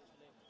আসলে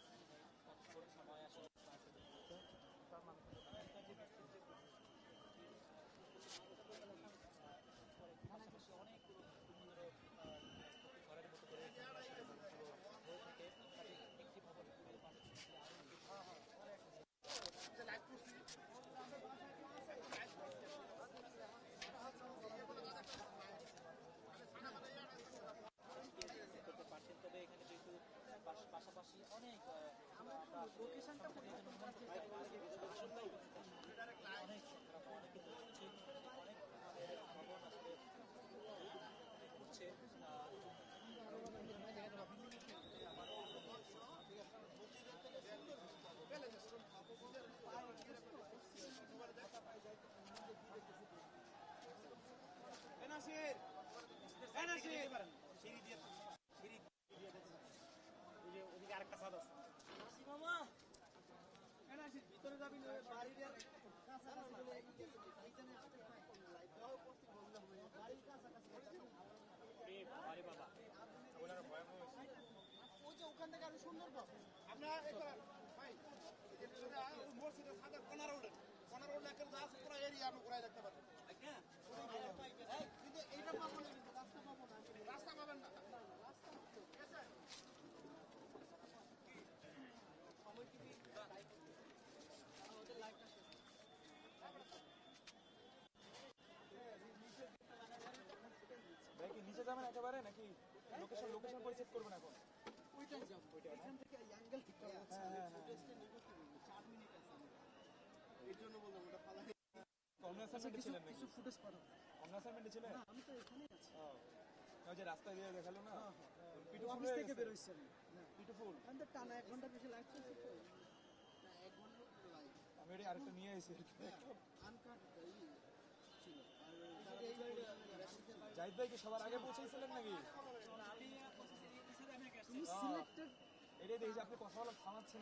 সিঁড়ি দিয়ে সিঁড়ি দিয়ে যেতে পারেন। ওই যে ওদিকে আরেকটা ছাদ আছে এ বাবারে বাবা। আমরা মসজিদের সাদা কোনার উঠে কোনার গাছ পুরো এরিয়া আমি ঘুরাই রাখতে পারব কিন্তু এইটা পাবো না কিন্তু রাস্তা পাবো না রাস্তা পাবেন না ভাই কি নিচে যাবেন একেবারে নাকি লোকেশন লোকেশন পরিচেক করবেন এখন? ছিলেন নাকি? ফুটেজ পাঠাবো অন্য অ্যাসাইনমেন্টে ছিলেন? আমি তো এখানেই আছি। ওই যে রাস্তায় দিয়ে দেখাল না? পিটুফুল অফিস হয়ে থেকে আমি। পিটুফুল আমি টানা এক ঘণ্টা বেশি লাগছে তো এক ঘণ্টা আমি আরেকটা নিয়ে এসেছি আনকাট ছিল জাহিদ ভাই কি সবার আগে পৌঁছেছিলেন নাকি? এটাই দেখি আপনি কথা বলা থামাচ্ছেন।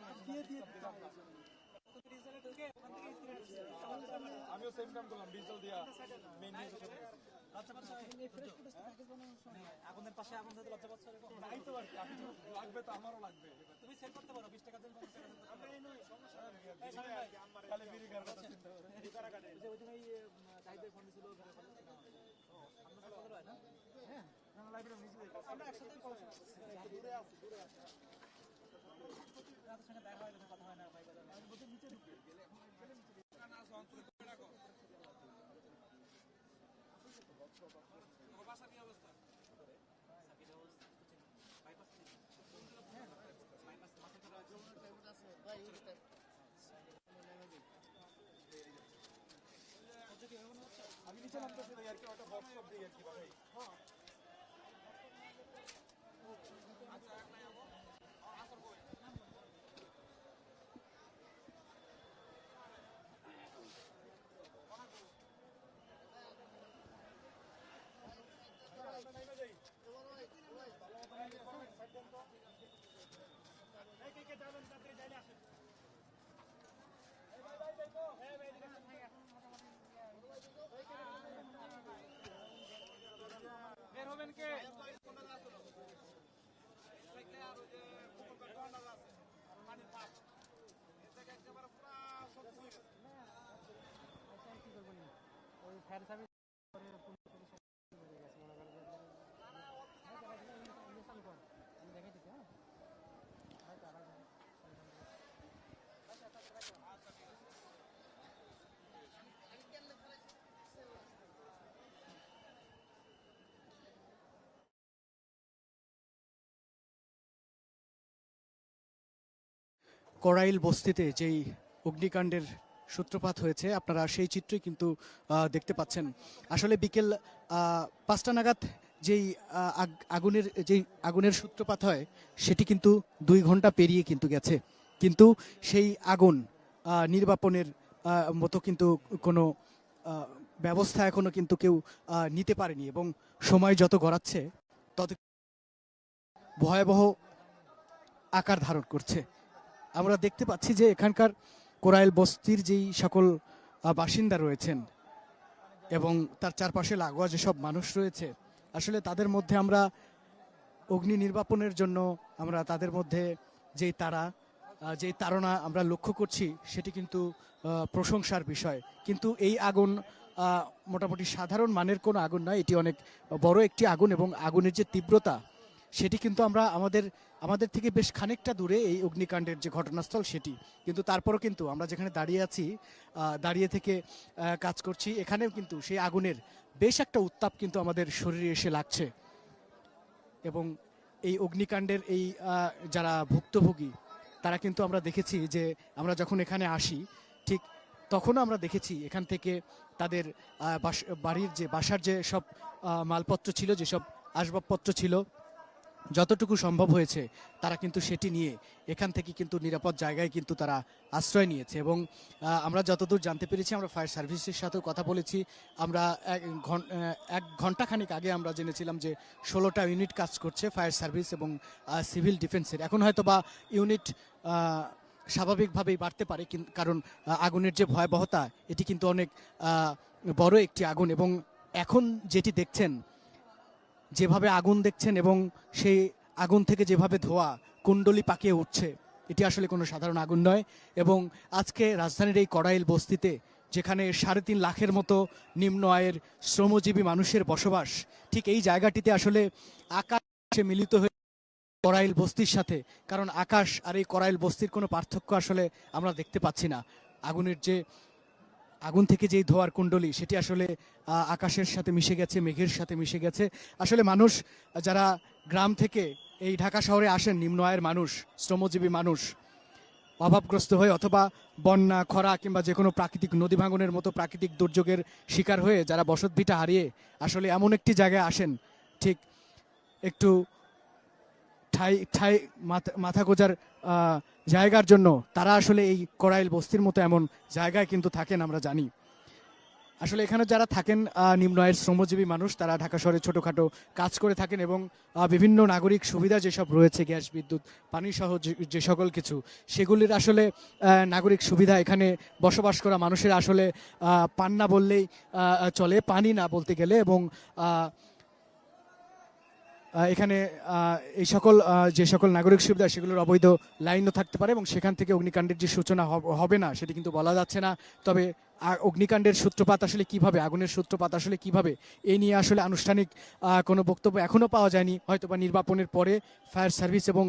আমিও সেম কাম করলাম ডিজিটাল দিয়া মেইন নিউজ এই ফ্রেশ ফুটেজ প্যাকেজ বানানোর সময়। আগুনের পাশে আগুন ধরতে লজ্জা পাচ্ছ নাই তো আর কি আমি লাগবে তো আমারও লাগবে। তুমি সেট করতে পারো বিশ টাকা দেন আমি নিচে নামতেছি আর কি ওটা বক্স অফ দিয়ে আর কি ভাই বের হবেন কে? ওই ফায়ার সার্ভিস করে পুলিশ পুলিশ বেড়ে গেছে মনে করেন যে আমি দেখে দিচ্ছি হ্যাঁ হয়তো আবার করাইল বস্তিতে যেই অগ্নিকাণ্ডের সূত্রপাত হয়েছে, আপনারা সেই চিত্রই কিন্তু দেখতে পাচ্ছেন। আসলে বিকেল পাঁচটা নাগাদ যেই আগ- আগুনের, যেই আগুনের সূত্রপাত হয়, সেটি কিন্তু দুই ঘণ্টা পেরিয়ে কিন্তু গেছে। কিন্তু সেই আগুন নির্বাপনের মতো কিন্তু কোনো ব্যবস্থা এখনও কিন্তু কেউ নিতে পারেনি এবং সময় যত গড়াচ্ছে, তত ভয়াবহ আকার ধারণ করছে। আমরা দেখতে পাচ্ছি যে এখানকার কোরাইল বস্তির যেই সকল বাসিন্দা রয়েছেন এবং তার চারপাশে লাগোয়া যেসব মানুষ রয়েছে, আসলে তাদের মধ্যে আমরা অগ্নি নির্বাপনের জন্য আমরা তাদের মধ্যে যেই তারা যেই তারা আমরা লক্ষ্য করছি, সেটি কিন্তু প্রশংসার বিষয়। কিন্তু এই আগুন মোটামুটি সাধারণ মানের কোনো আগুন নয়, এটি অনেক বড় একটি আগুন এবং আগুনের যে তীব্রতা সেটি কিন্তু আমরা আমাদের আমাদের থেকে বেশ খানিকটা দূরে এই অগ্নিকাণ্ডের যে ঘটনাস্থল সেটি। কিন্তু তারপরও কিন্তু আমরা যেখানে দাঁড়িয়ে আছি দাঁড়িয়ে থেকে কাজ করছি, এখানেও কিন্তু সেই আগুনের বেশ একটা উত্তাপ কিন্তু আমাদের শরীরে এসে লাগছে। এবং এই অগ্নিকাণ্ডের এই যারা ভুক্তভোগী, তারা কিন্তু আমরা দেখেছি যে আমরা যখন এখানে আসি, ঠিক তখনও আমরা দেখেছি এখান থেকে তাদের বাড়ির যে, বাসার যে সব মালপত্র ছিল, যেসব আসবাবপত্র ছিল যতটুকু সম্ভব হয়েছে, তারা কিন্তু সেটি নিয়ে এখান থেকে কিন্তু নিরাপদ জায়গায় কিন্তু তারা আশ্রয় নিয়েছে এবং আমরা যতদূর জানতে পেরেছি, আমরা ফায়ার সার্ভিসের সাথেও কথা বলেছি। আমরা এক ঘন- এক ঘন্টাখানিক আগে আমরা জেনেছিলাম যে ষোলোটা ইউনিট কাজ করছে ফায়ার সার্ভিস এবং সিভিল ডিফেন্সের। এখন হয়তো বা ইউনিট স্বাভাবিকভাবেই বাড়তে পারে কারণ আগুনের যে ভয়াবহতা, এটি কিন্তু অনেক বড় একটি আগুন এবং এখন যেটি দেখছেন যেভাবে আগুন দেখছেন এবং সেই আগুন থেকে যেভাবে ধোয়া কুণ্ডলি পাকিয়ে উঠছে, এটি আসলে কোনো সাধারণ আগুন নয়। এবং আজকে রাজধানীর এই কড়াইল বস্তিতে, যেখানে সাড়ে তিন লাখের মতো নিম্ন আয়ের শ্রমজীবী মানুষের বসবাস, ঠিক এই জায়গাটিতে আসলে আকাশে মিলিত হয়ে করাইল বস্তির সাথে, কারণ আকাশ আর এই করাইল বস্তির কোনো পার্থক্য আসলে আমরা দেখতে পাচ্ছি না। আগুনের যে আগুন থেকে যেই ধোয়ার কুণ্ডলী, সেটি আসলে আকাশের সাথে মিশে গেছে, মেঘের সাথে মিশে গেছে। আসলে মানুষ, যারা গ্রাম থেকে এই ঢাকা শহরে আসেন, নিম্ন আয়ের মানুষ, শ্রমজীবী মানুষ, অভাবগ্রস্ত হয়ে অথবা বন্যা, খরা কিংবা যে কোনো প্রাকৃতিক নদী ভাঙনের মতো প্রাকৃতিক দুর্যোগের শিকার হয়ে যারা বসতভিটা হারিয়ে আসলে এমন একটি জায়গায় আসেন, ঠিক একটু ঠাই ঠাই, মাথা গোজার জায়গার জন্য তারা আসলে এই করাইল বস্তির মতো এমন জায়গায় কিন্তু থাকেন আমরা জানি। আসলে এখানে যারা থাকেন নিম্ন আয়ের শ্রমজীবী মানুষ, তারা ঢাকা শহরে ছোটোখাটো কাজ করে থাকেন এবং বিভিন্ন নাগরিক সুবিধা যেসব রয়েছে, গ্যাস, বিদ্যুৎ, পানি সহ যে- সকল কিছু, সেগুলির আসলে নাগরিক সুবিধা এখানে বসবাস করা মানুষের আসলে পান না বললেই চলে। পানি না বলতে গেলে এবং এখানে এই সকল যে সকল নাগরিক সুবিধা, সেগুলোর অবৈধ লাইনও থাকতে পারে এবং সেখান থেকে অগ্নিকাণ্ডের যে সূচনা হবে না, সেটি কিন্তু বলা যাচ্ছে না। তবে অগ্নিকাণ্ডের সূত্রপাত আসলে কীভাবে, আগুনের সূত্রপাত আসলে কীভাবে এই নিয়ে আসলে আনুষ্ঠানিক কোনো বক্তব্য এখনও পাওয়া যায়নি। হয়তো বা নির্বাপনের পরে ফায়ার সার্ভিস এবং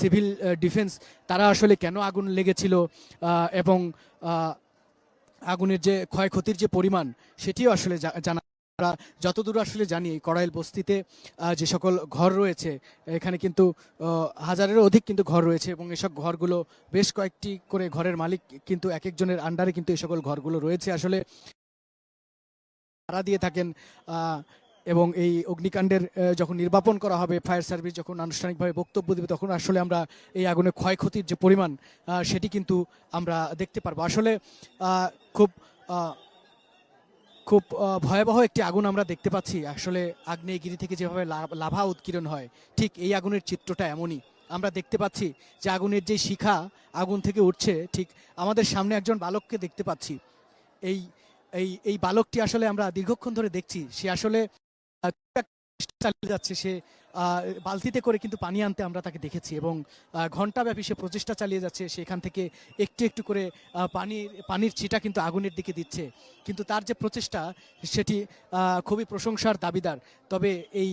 সিভিল ডিফেন্স, তারা আসলে কেন আগুন লেগেছিল এবং আগুনের যে ক্ষয়ক্ষতির যে পরিমাণ, সেটিও আসলে জানা আমরা যতদূর আসলে জানি এই কড়াইল বস্তিতে যে সকল ঘর রয়েছে এখানে কিন্তু আহ, হাজারেরও অধিক কিন্তু ঘর রয়েছে এবং এসব ঘরগুলো বেশ কয়েকটি করে ঘরের মালিক কিন্তু এক একজনের আন্ডারে কিন্তু এই সকল ঘরগুলো রয়েছে। আসলে ভাড়া দিয়ে থাকেন এবং এই অগ্নিকাণ্ডের যখন নির্বাপন করা হবে ফায়ার সার্ভিস যখন আনুষ্ঠানিকভাবে বক্তব্য দেবে তখন আসলে আমরা এই আগুনের ক্ষয়ক্ষতির যে পরিমাণ সেটি কিন্তু আমরা দেখতে পারব। আসলে খুব খুব ভয়াবহ একটি আগুন আমরা দেখতে পাচ্ছি। আসলে আগ্নেয়গিরি থেকে যেভাবে লাভা উৎকীর্ণ হয়, ঠিক এই আগুনের চিত্রটা এমনই। আমরা দেখতে পাচ্ছি যে আগুনের যে শিখা আগুন থেকে উঠছে, ঠিক আমাদের সামনে একজন বালককে দেখতে পাচ্ছি। এই এই এই বালকটি আসলে আমরা দীর্ঘক্ষণ ধরে দেখছি। সে আসলে চালিয়ে যাচ্ছে। সে বালতিতে করে কিন্তু পানি আনতে আমরা তাকে দেখেছি এবং ঘণ্টাব্যাপী সে প্রচেষ্টা চালিয়ে যাচ্ছে, সেখান থেকে একটু একটু করে পানির পানির ছিটা কিন্তু আগুনের দিকে দিচ্ছে। কিন্তু তার যে প্রচেষ্টা, সেটি খুবই প্রশংসার দাবিদার। তবে এই,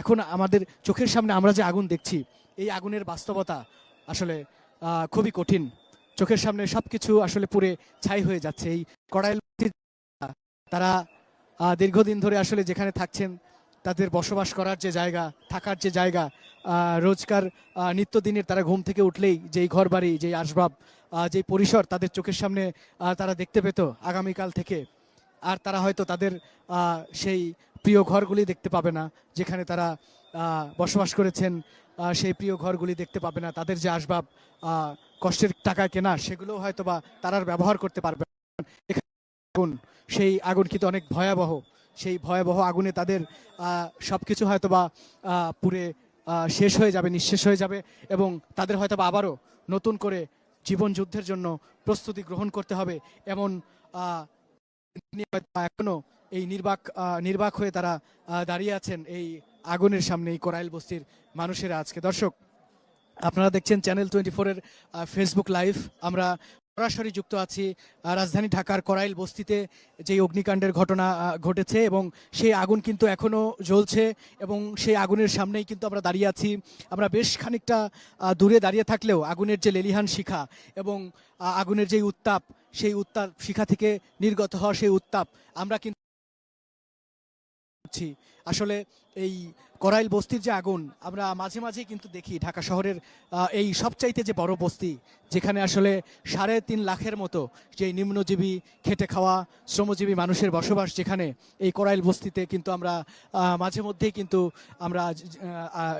এখন আমাদের চোখের সামনে আমরা যে আগুন দেখছি, এই আগুনের বাস্তবতা আসলে খুবই কঠিন। চোখের সামনে সব কিছু আসলে পুরে ছাই হয়ে যাচ্ছে। এই কড়াইল তারা দীর্ঘদিন ধরে আসলে যেখানে থাকছেন তাদের বসবাস করার যে জায়গা, থাকার যে জায়গা রোজকার নিত্যদিনের তারা ঘুম থেকে উঠলেই যেই ঘর বাড়ি যেই আসবাব যেই পরিসর তাদের চোখের সামনে তারা দেখতে পেত আগামীকাল থেকে। আর তারা হয়তো তাদের সেই প্রিয় ঘরগুলি দেখতে পাবে না, যেখানে তারা বসবাস করেছেন সেই প্রিয় ঘরগুলি দেখতে পাবে না। তাদের যে আসবাব কষ্টের টাকায় কেনা সেগুলো হয়তো বা তারা ব্যবহার করতে পারবে আগুন সেই আগুন কিন্তু অনেক ভয়াবহ। সেই ভয়াবহ আগুনে তাদের সব কিছু হয়তো বা পুড়ে শেষ হয়ে যাবে নিঃশেষ হয়ে যাবে এবং তাদের হয়তো বা আবারও নতুন করে জীবন যুদ্ধের জন্য প্রস্তুতি গ্রহণ করতে হবে এমন আহ, নিয়ে হয়তো এখনও এই নির্বাক নির্বাক হয়ে তারা দাঁড়িয়ে আছেন এই আগুনের সামনে এই কোরাইল বস্তির মানুষেরা আজকে। দর্শক আপনারা দেখছেন চ্যানেল টোয়েন্টি ফোরের ফেসবুক লাইভ আমরা সরাসরি যুক্ত আছি। রাজধানী ঢাকার করাইল বস্তিতে যে অগ্নিকাণ্ডের ঘটনা ঘটেছে এবং সেই আগুন কিন্তু এখনও জ্বলছে এবং সেই আগুনের সামনেই কিন্তু আমরা দাঁড়িয়ে আছি। আমরা বেশ খানিকটা দূরে দাঁড়িয়ে থাকলেও আগুনের যে লেলিহান শিখা এবং আগুনের যে উত্তাপ, সেই উত্তাপ শিখা থেকে নির্গত হওয়া সেই উত্তাপ আমরা কিন্তু করছি আসলে এই করাইল বস্তির যে আগুন, আমরা মাঝে মাঝে কিন্তু দেখি ঢাকা শহরের এই সবচাইতে যে বড় বস্তি, যেখানে আসলে সাড়ে তিন লাখের মতো যে নিম্নজীবী খেটে খাওয়া, শ্রমজীবী মানুষের বসবাস যেখানে, এই করাইল বস্তিতে কিন্তু আমরা মাঝে মধ্যেই কিন্তু আমরা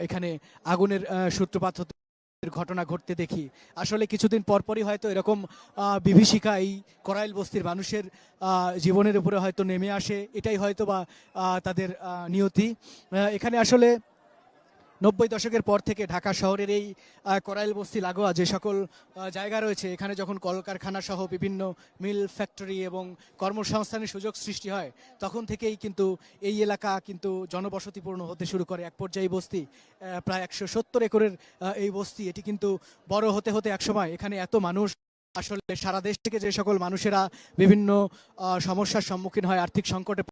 এখানে আগুনের সূত্রপাত হতে ঘটনা ঘটতে দেখি। আসলে কিছুদিন পরপরই হয়তো এরকম বিভীষিকা এই করাইল বস্তির মানুষের জীবনের উপরে হয়তো নেমে আসে। এটাই হয়তো বা তাদের নিয়তি। এখানে আসলে নব্বই দশকের পর থেকে ঢাকা শহরের এই করাইল বস্তি লাগোয়া যে সকল জায়গা রয়েছে, এখানে যখন কলকারখানা সহ বিভিন্ন মিল ফ্যাক্টরি এবং কর্মসংস্থানের সুযোগ সৃষ্টি হয়, তখন থেকেই কিন্তু এই এলাকা কিন্তু জনবসতিপূর্ণ হতে শুরু করে। এক পর্যায়ে বস্তি প্রায় একশো সত্তর একরের এই বস্তি, এটি কিন্তু বড় হতে হতে একসময় এখানে এত মানুষ আসলে সারা দেশ থেকে যে সকল মানুষেরা বিভিন্ন সমস্যার সম্মুখীন হয়, আর্থিক সংকটে